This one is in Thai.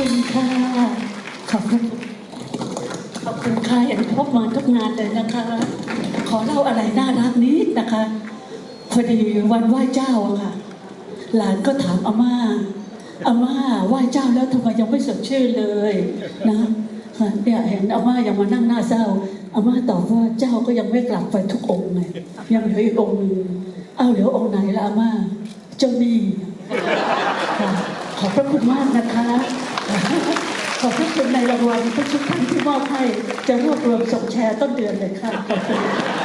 คุณค่ะ ขอบคุณขอบคุณค่ะเห็นพบมาทุกงานเลยนะคะ ขอเล่าอะไรน่ารักนิดนะคะ พอดีวันไหว้เจ้าอะค่ะ หลานก็ถามอาม่าอาม่าไหว้เจ้าแล้วทำไมยังไม่สดชื่นเลยนะเนี่ยเห็นอาม่ายังมานั่งหน้าเศร้าอาม่าตอบว่าเจ้าก็ยังไม่กลับไปทุกองค์เลยยังเหลืออีกองค์นึงอ้าวเหลือองค์ไหนละอาม่า เจ้านี่ขอบพระคุณมากนะคะ คุณในรางวัลทุกๆท่านที่มอบให้จะรวบรวมส่งแชร์ต้นเดือนเลยค่ะขอบคุณ